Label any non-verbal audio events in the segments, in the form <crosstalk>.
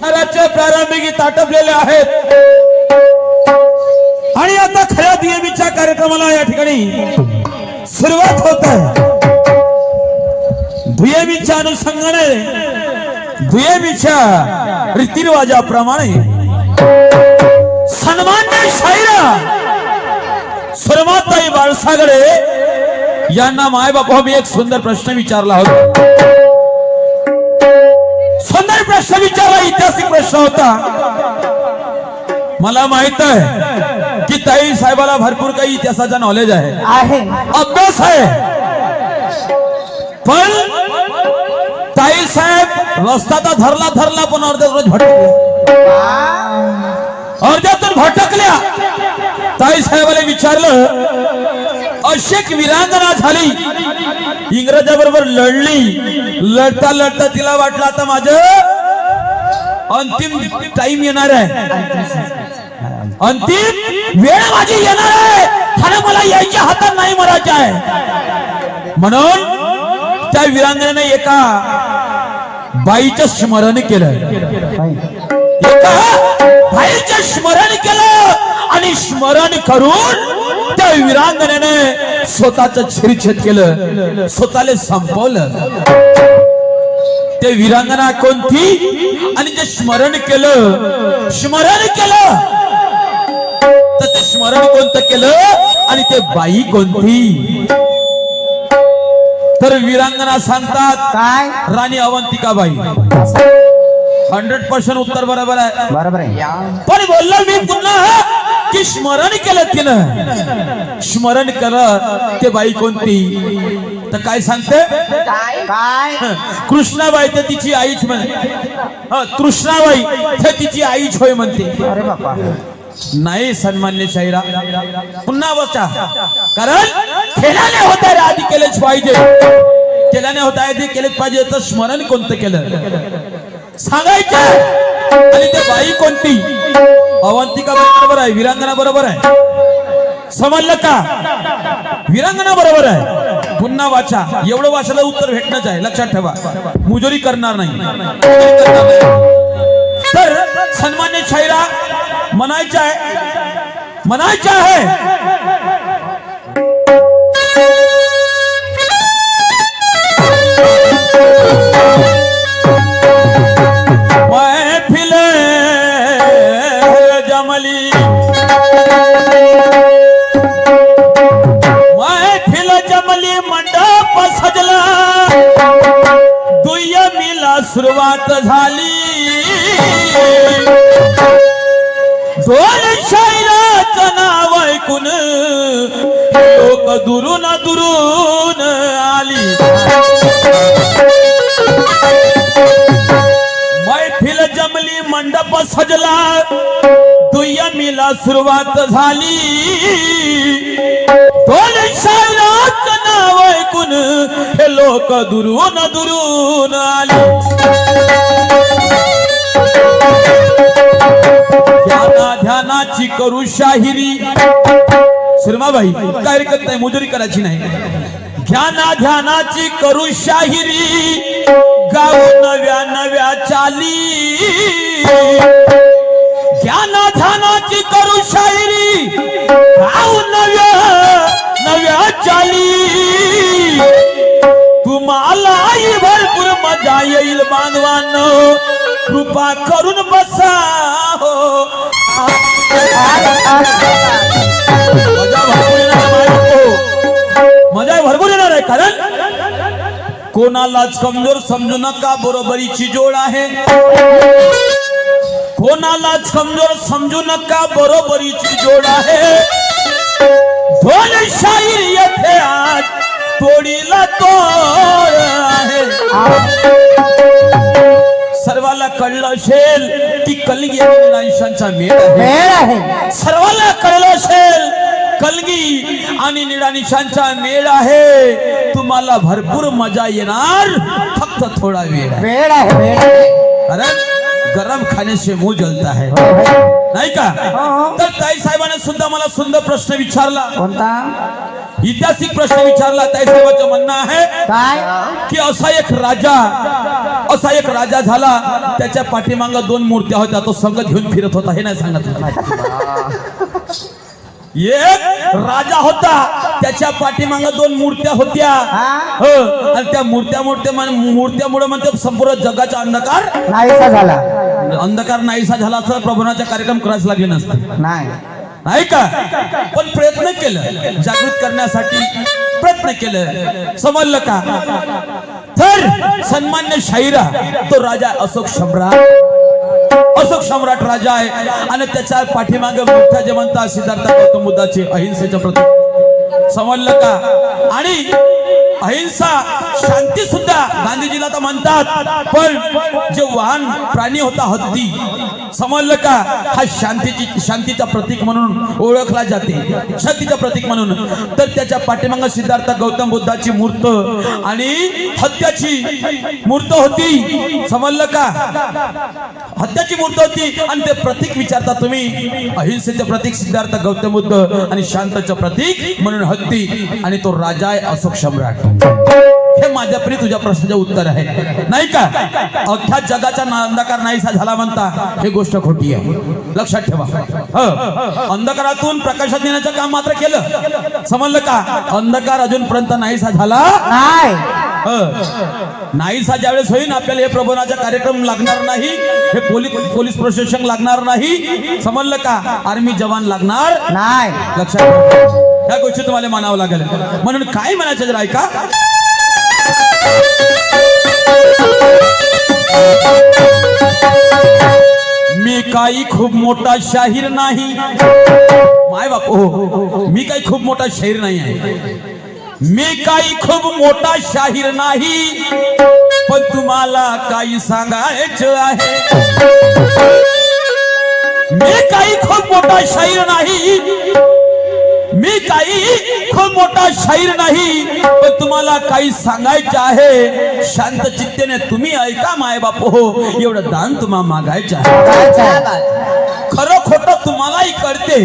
शहराचे प्रारंभी गीत आटपलेले आहेत. आणि आता खऱ्या देवीच्या कार्यक्रमाला या ठिकाणी सुरुवात होत आहे. दुयेमीच्या अनुषंगाने दुयेमीच्या रीतिरिवाजाप्रमाणे सन्मान्य शाहिरा सुरमाताई बाळसागडे यांना मायबापा मी एक सुंदर प्रश्न विचारला होता. प्रश्न विचारला ऐतिहासिक प्रश्न होता. मला माहीत आहे की ताई साहेबाला भरपूर काही इतिहासाचा नॉलेज आहे. अभ्यास आहे. पण ताई साहेब रस्ता तर धरला धरला पण अर्ध्यात रोज भटकल्या अर्ध्यातून भटकल्या. ताई साहेबाला विचारलं अशेक विरांगना झाली. इंग्रजाबरोबर लढली. लढता लढता तिला वाटलं आता माझं अंतिम टाइम येणार आहे. अंतिम वेळ माझी येणार आहे. खरं मला यायच्या हातात नाही मरायचं आहे. म्हणून त्या वीरांगनेने एका बाईचं स्मरण केलं. एका बाईचं स्मरण केलं आणि स्मरण करून त्या वीरांगनेने स्वतःच छिरछेद केलं. स्वतःला संपवलं. ते वीरांगना कोणती? आणि जे स्मरण केलं स्मरण केलं. तर ते स्मरण कोणतं केलं? आणि ते बाई कोणती? तर वीरांगना सांगतात काय? राणी अवंतिकाबाई हंड्रेड पर्सेंट उत्तर बरोबर आहे. बरोबर आहे. पण बोललो मी पुन्हा की स्मरण केलं तिनं. स्मरण केलं ते बाई कोणती? तर काय सांगते? काय? कृष्णाबाई तर तिची आईच म्हणे. हं, कृष्णाबाई तर तिची आईच होय म्हणते. अरे बापा. नाही सन्मान्य शाहिरा पुन्हा बसा. कारण केल्याने होत आहे आधी केलेच पाहिजे. केल्याने होत ते केलेच पाहिजे. तर स्मरण कोणतं केलं? सांगायचं. आणि ते बाई कोणती? अवंतिका बरोबर आहे. विरांगना बरोबर आहे. समजलं का? विरांगना बरोबर आहे. पुन्हा वाचा. एवढं वाचायला उत्तर भेटणंच आहे. लक्षात ठेवा. मुजोरी करणार नाही. तर सन्मान्य शाहिरा म्हणायचं आहे म्हणायचं आहे सुरुवात झाली. दोन शायराचं नाव ऐकून लोक दुरून दुरून आली. मैफिल जमली मंडप सजला. दुय्यमीला सुरुवात झाली. दोन शायराचं नाव ऐकून हे लोक दुरून दुरून आले. ध्याना ध्यानाची करू शाहिरी. शर्माबाई काय हरकत नाही मुजुरी करायची नाही. ध्याना ध्यानाची करू शाहिरी. गाऊ नव्या नव्या चाली. ध्याना ध्यानाची करू शायरी. गाऊ नव्या नव्या चाली. तुम्हाला भरपूर मजा येईल बांधवान. कृपा करून बसा हो. मजा भरपूर येणार आहे हो. मजा भरपूर येणार आहे कारण कोणालाच कमजोर समजू नका बरोबरीची जोड आहे. कोणालाच कमजोर समजू नका बरोबरीची जोड आहे दोन शाहीर येथे आज तोडीला तोड आहे सर्वाला कळलं असेल की कलगी आणि निळानिशांचा मेळ आहे वेळ आहे सर्वांना कळलं असेल कलगी आणि निळानिशांचा मेळ आहे तुम्हाला भरपूर मजा येणार फक्त थोडा वेळ आहे वेळ आहे वेळ आहे कारण गरम खाने से मुंह जलता है नाही का? तर ताई साहेबांनी सुद्धा मला सुंदर प्रश्न विचारला. कोणता? ऐतिहासिक प्रश्न विचारला. ताई साहेबांचं म्हणणं आहे काय? की असा एक राजा असा एक राजा झाला. त्याच्या पाठीमाग दोन मूर्त्या होत्या. तो संघ घेऊन फिरत होता. हे नाही सांगत एक राजा होता. त्याच्या पाठीमाग दोन मूर्त्या होत्या. हा? आणि त्या मूर्त्या मूर्त्या मूर्त्यामुळे म्हणते संपूर्ण जगाचा अंधकार नाहीसा झाला. अंधकार नाहीसा झाला असं प्रबोधनाचा कार्यक्रम करायला लागले नसते. नाही. नाही का? पण प्रयत्न केलं. जागृत करण्यासाठी प्रयत्न केलं. समजलं का? तर सन्मान्य शाहिरा तो राजा अशोक सम्राट अशोक सम्राट राजा आहे. आणि त्याच्या पाठीमागे मोठ्या जे म्हणतात सिद्धार्थ गौतम बुद्धाचे अहिंसेच्या प्रतीक. समजलं का? आणि अहिंसा शांती सुद्धा गांधीजीला तर म्हणतात. पण जे वाहन प्राणी होता हत्ती समजलं का? हा शांतीची शांतीचा प्रतीक म्हणून ओळखला जाते. शांतीचा प्रतीक म्हणून. तर त्याच्या पाठीमाग सिद्धार्थ गौतम बुद्धाची मूर्त आणि हत्याची मूर्त होती. समजलं का? हत्याची मूर्त होती आणि ते प्रतीक विचारता तुम्ही. अहिंसेचं प्रतीक सिद्धार्थ गौतम बुद्ध आणि शांतचं प्रतीक म्हणून हत्ती आणि तो राजा आहे अशोक सम्राट. प्रिय तुझ्या प्रश्नाचे उत्तर आहे. नाही का? अख्ख्या जगाचा अंधकार नाहीसा झाला म्हणता हे गोष्ट खोटी आहे. लक्षात ठेवा. हो. अंधकारातून प्रकाशात येण्याचं काम मात्र केलं. समजलं का? अंधकार अजूनपर्यंत नाहीसा झाला? नाही. हं. नाहीसा ज्यावेळेस होईल आपल्याला हे प्रबोधनाचा कार्यक्रम लागणार नाही हे पोलीस पोलीस प्रशासन लागणार नाही. समजलं का? आर्मी जवान लागणार नाही. लक्षात ठेवा. ह्या गोष्टी तुम्हाला मानावं लागेल. म्हणून काय म्हणायचं जर ऐका? मी काही खूप मोठा शाहीर नाही. माय बाप हो, हो, हो. मी काही खूप मोठा शाहीर नाही आहे. मी काही खूप मोठा शाहीर नाही. पण तुम्हाला काही सांगायचं आहे. मी काही खूप मोठा शाहीर नाही. मी काही खूप मोठा शाहीर नाही पण तुम्हाला काही सांगायचं आहे? शांत चित्तेने तुम्ही ऐका माय बाप हो एवढं दान तुम्हाला मागायचं आहे. खरं खोटं तुम्हालाही कळते.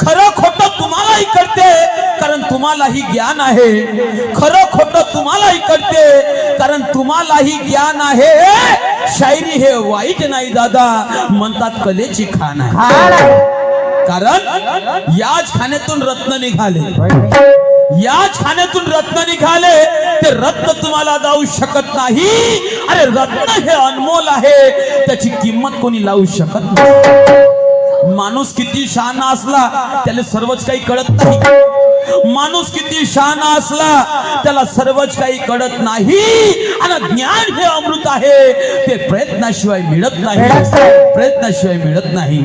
खरं खोट तुम्हालाही कळते कारण तुम्हालाही ज्ञान आहे. खरं खोट तुम्हालाही कळते कारण तुम्हालाही ज्ञान आहे. शायरी हे वाईट नाही दादा. म्हणतात कलेची खाण आहे. कारण याच खाण्यातून रत्न निघाले. याच खाण्यातून रत्न निघाले ते रत्न तुम्हाला जाऊ शकत नाही. अरे रत्न हे अनमोल आहे त्याची किंमत कोणी लावू शकत नाही. माणूस किती शहाणा असला त्याला सर्वच काही कळत नाही. माणूस किती शहाणा असला त्याला सर्वच काही कळत नाही. आणि ज्ञान हे अमृत आहे ते प्रयत्नाशिवाय मिळत नाही. मिळत नाही. प्रयत्नाशिवाय मिळत नाही.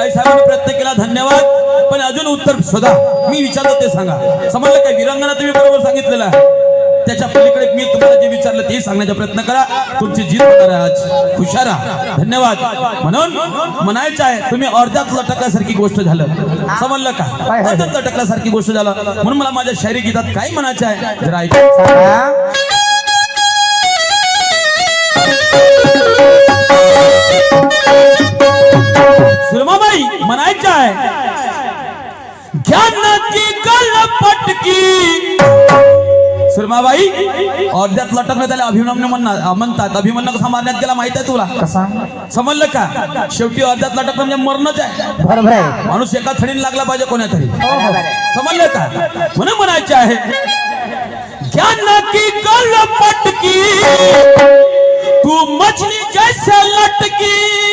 ताई साहेबांनी प्रयत्न केला धन्यवाद. पण अजून उत्तर शोधा. मी विचारलं ते सांगा. समजलं काय? विरंगणा तुम्ही बरोबर सांगितलेलं आहे. त्याच्या पलीकडे मी तुम्हाला जे विचारलं ते सांगण्याचा प्रयत्न करा. तुमची जीत आहे आज. हुशार. धन्यवाद. म्हणून म्हणायचं आहे तुम्ही अर्ध्यात लटकल्यासारखी गोष्ट झालं. समजलं का. अर्ध्यात लटकल्यासारखी गोष्ट झालं. म्हणून मला माझ्या शायरी गीतात काय म्हणायचं आहे जरा ऐका. सांगा सुरमाबाई म्हणायचं आहे ज्ञानाची गलपटकी सुरमाबाई अर्ध्यात लटकलं त्याला अभिमन्यू म्हणणार म्हणतात अभिमन्यू कसा मारण्यात गेला माहित आहे तुला? कसा समजलं का? शेवटी अर्ध्यात लटकलं म्हणजे मरणच आहे बरोबर आहे माणूस एका थडीने लागला पाहिजे कोण्या तरी. समजलं का? म्हणून म्हणायचे आहे ज्ञान की तू लटकी नक्की गलपटकी तू मछली जैसे लटकी।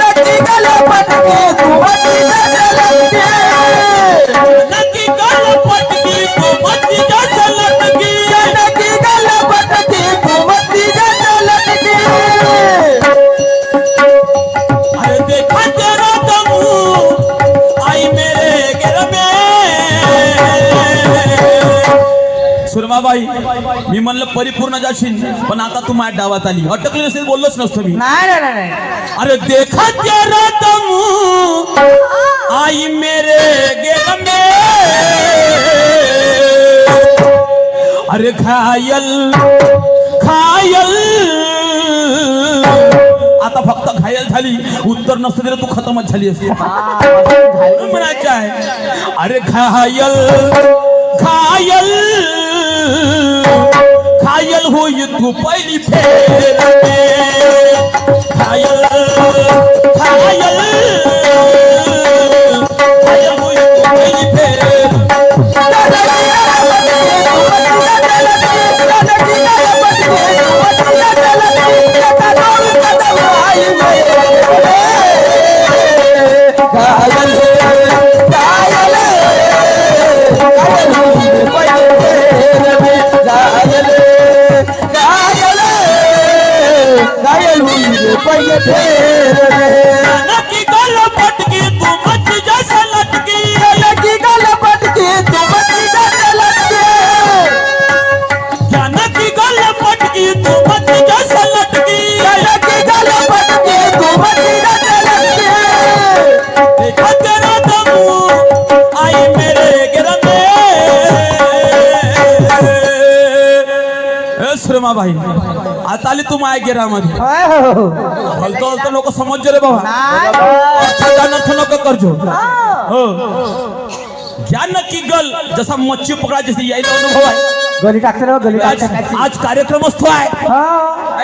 नक्की गलपटकी सुरमाबाई मी म्हणलं परिपूर्ण जाशील पण आता तू माझ्या डावात आली. अटकली नसेल बोललोच नसतो मी. नाही नाही नाही, नाही. अरे देखा तेरा दमू आई मेरे गिर में अरे घायल घायल. आता फक्त घायल झाली उत्तर नसतं दिलं तू खतमच झाली असती. म्हणून म्हणायचं आहे. अरे घायल घायल. घायल होई तू पहिली फेर घायल घायल घायल भाई. आता आली तू माया गिरामध्ये हलतो हलतो लोक समज रे बाबा. नको करजो. हो. जानकी गल. जसा मच्छी पकडायची यायचा अनुभव आहे. गली टाकते गली आज कार्यक्रम असतो आहे.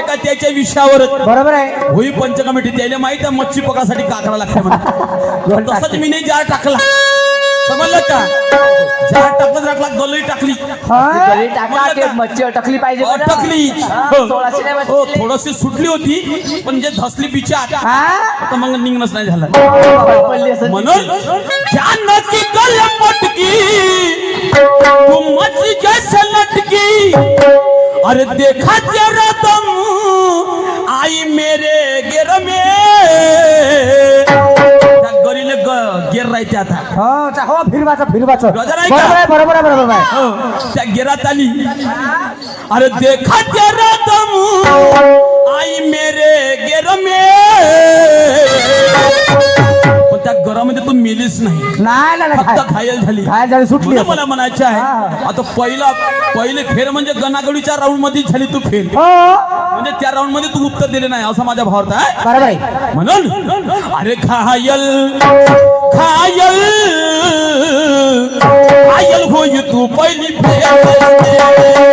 का त्याच्या विषयावर? बरोबर आहे. होई पंच कमिटी त्याला माहीत आहे मच्छी पकडासाठी काकडा लागते <laughs> तसंच मी नाही जार टाकला. समजलं का? जार टाकलं टाकला. गलई टाकली गली टाका की? मच्छी अटकली पाहिजे बरं. अटकली. हा, हो. सोळाशे नाही हो, बसले. थोडीशी सुटली होती पण जे धसली बिचार आता मग निघणंच नाही झालं. पडली असेल म्हणून जानकी गल पटकी तू मछली जैसे लटकी. अरे देखा तेरा दम आई मेरे गेर में ग- गेर राहते आता हो फिरवाचं फिरवाचं गजर आहे का? बरोबर आहे बरोबर आहे बरोबर आहे हो, त्या गेरात आली अरे देखा तेरा दम आई मेरे गेर में पण त्या घरामध्ये तू मेलीस नाही. नाही नाही, नाही फक्त काय घायल झाली. काय झाली सुटली म्हणून. मला म्हणायचं आहे आता पहिला पहिले फेर म्हणजे गणागडीच्या राऊंडमध्ये झाली तू फेल हो. म्हणजे त्या राऊंडमध्ये तू उत्तर दिले नाही असं माझ्या भावार्थ आहे बरोबर आहे. म्हणून अरे घायल घायल घायल होई तू पहिली फेर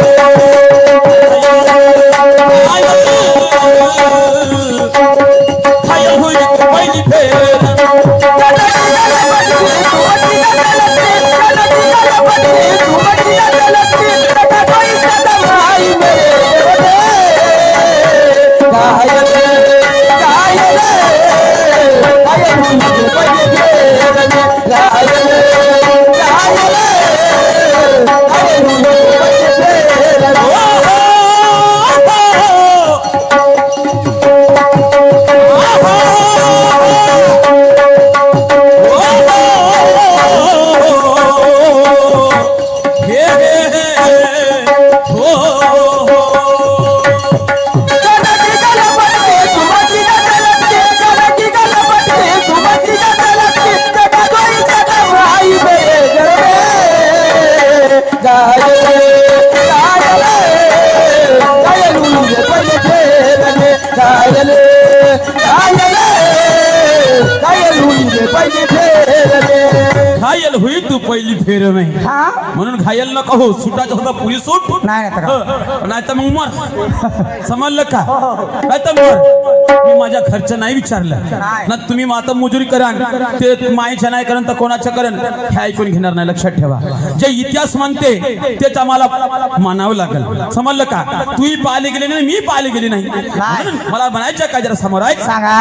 घायल होई तू पहिली फेर नाही म्हणून घायल न हो सुटाचा सुद्धा पुरी सूट नाही, तर नाही तर मग मर समजलं का? नाही तर मर मी माझ्या खर्च नाही विचारलं. ना तुम्ही आता मजुरी करा ते मायच्या नाही करण तर कोणाच्या करण हे ऐकून घेणार नाही लक्षात ठेवा. जे इतिहास म्हणते तेच आम्हाला मानावं लागेल. समजलं का? तूही पाहिले गेली नाही मी पाहिले गेली नाही. मला म्हणायचं का जरा समोर? आहे सांगा.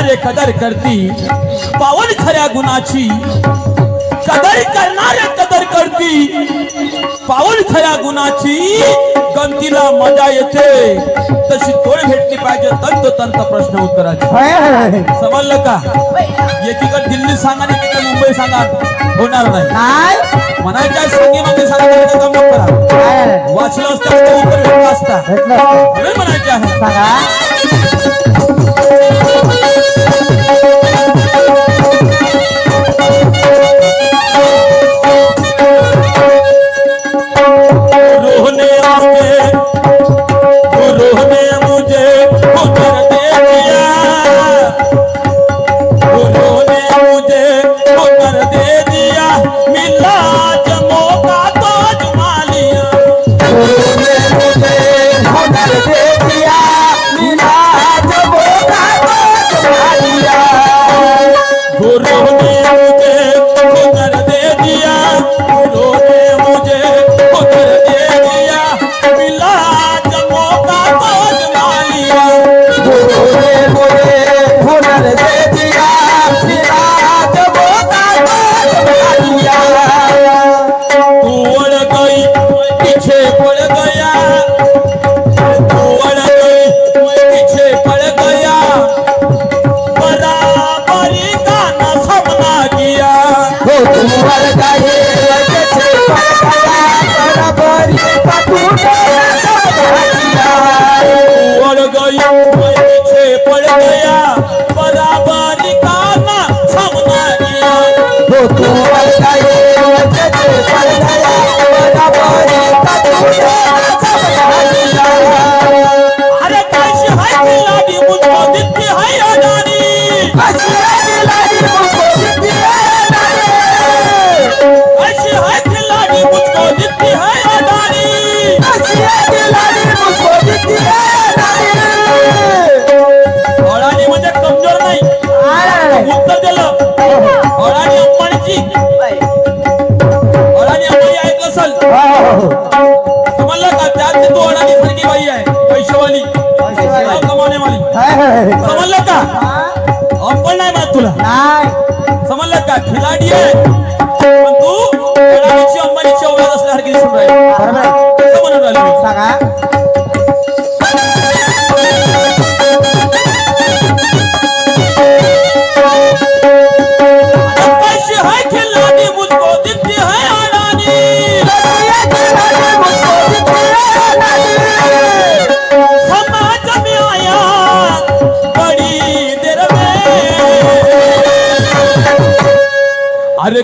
करणारे कदर करती. पावन खऱ्या गुणाची. कदर करणारे कदर करती. पावन खऱ्या गुणाची गमतीला मजा येते. तशी तोड भेटली पाहिजे. तंत तंत प्रश्न उत्तराची. समजलं का? एकीकडे दिल्ली सांगा एकीकडे मुंबई सांगा. होणार नाही. म्हणायच्या संगीमध्ये सांगायचं काम करा. वाचलं असतं उत्तर भेटलं असतं. म्हणायचे आहे.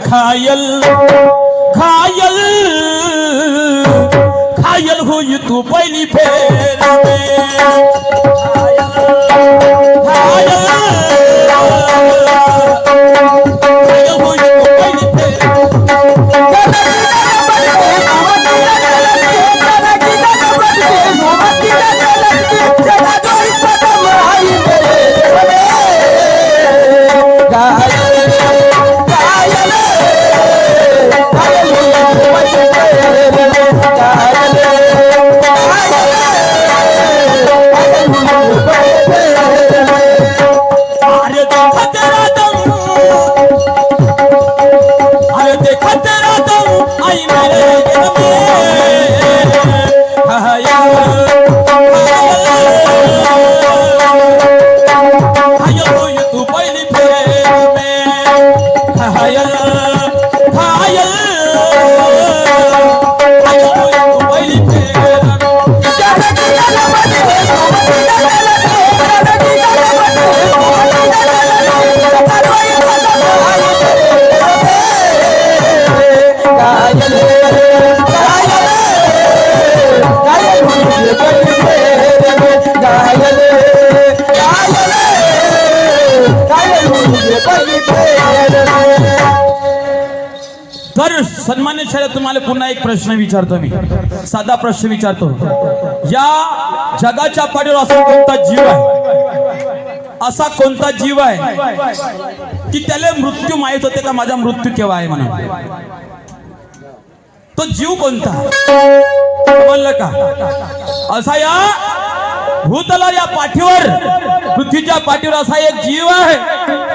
खायल प्रश्न विचारतो मी. साधा प्रश्न विचारतो. या जगाच्या पाठीवर असा कोणता जीव आहे? असा कोणता जीव आहे की त्याला मृत्यू माहीत होते का माझा मृत्यू केव्हा आहे म्हणून? तो जीव कोणता? म्हणलं का? असा या भूतला या पाठीवर पृथ्वीच्या पाठीवर असा एक जीव आहे.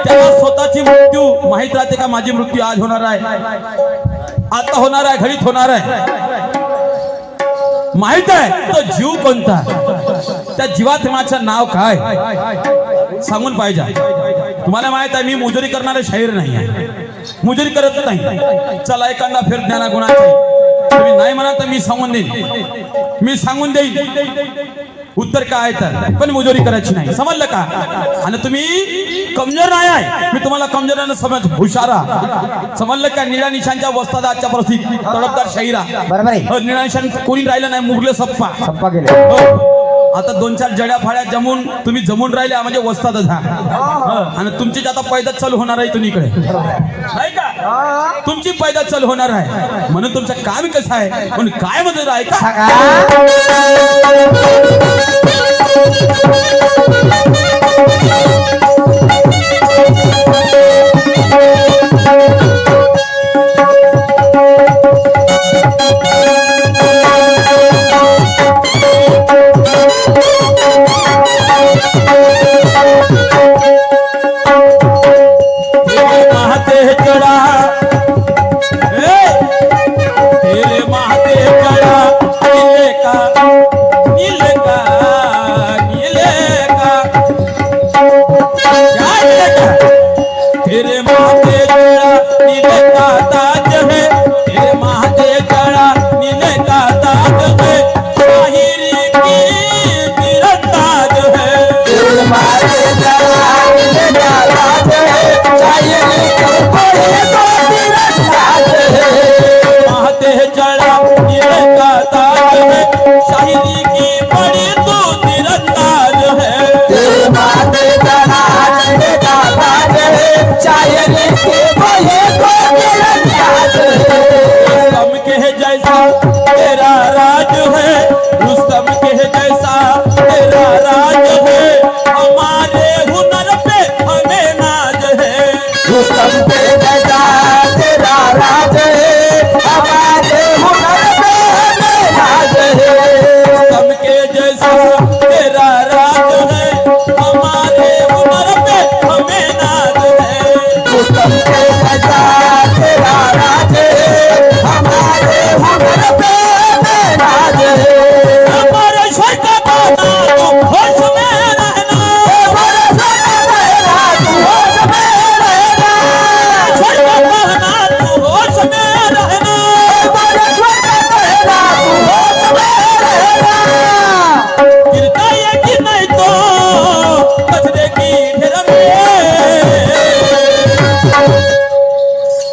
त्याला स्वतःची मृत्यू माहीत राहते का माझी मृत्यू आज होणार आहे? आता होणार आहे घडीत होणार आहे. माहीत आहे तो जीव कोणता? त्या जीवात्माचं नाव काय? सांगून पाहिजे. तुम्हाला माहीत आहे मी मुजुरी करणारे शाहीर नाही आहे. मुजुरी करत नाही. चला एखादा फेर ज्ञाना गुणाचे तुम्ही नाही म्हणा तर मी सांगून देईन. मी सांगून देईन. उत्तर काय तर? पण मुजोरी करायची नाही. समजलं का? आणि तुम्ही कमजोर नाही आहे. मी तुम्हाला कमजोर समज हुशारा समजलं का? निळ्या निशांच्या वस्तादा आजच्या परिस्थिती तडपदार शाहिरा बरोबर आहे. हो, निशाण कोणी राहिलं नाही मुरले सप्पा. संपा गेले. हो. आता दोन चार जड्या फाड्या जमून तुम्ही जमून राहिले म्हणजे वस्तात जा आणि तुमची आता पैदाच चालू होणार आहे इथून इकडे. नाही का? तुमची पैदा चालू होणार आहे. म्हणून तुमचं काम कसं आहे? म्हणून काय म्हणत आहे का?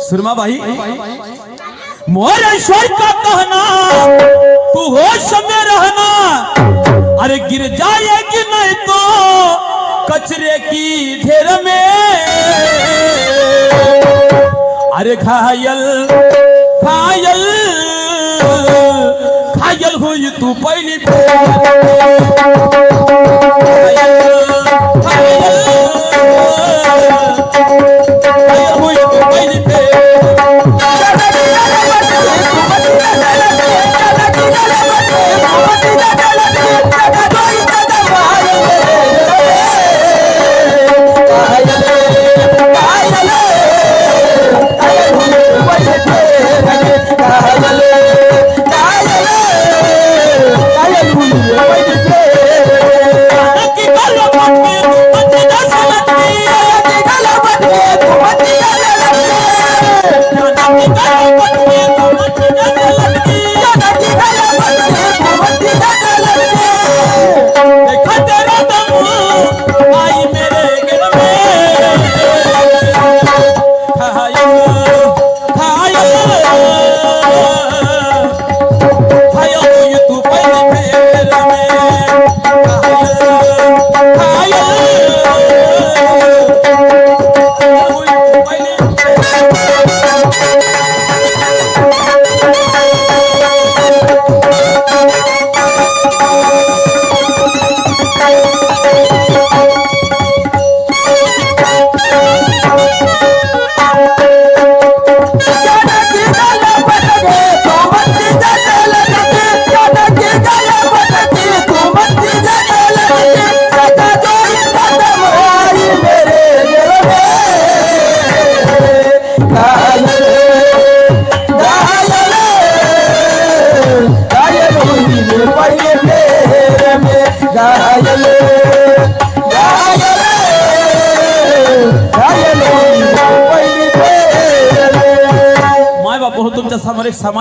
सुरमा भाई मोरेश्वर का कहना, तू होश में रहना। अरे गिर जाएगी नहीं तो कचरे की ढेर में। अरे घायल घायल घायल हुई तू पहली घायल घायल।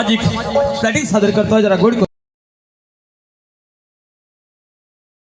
सामाजिक प्लॅटिंग सादर करतोय जरा गोड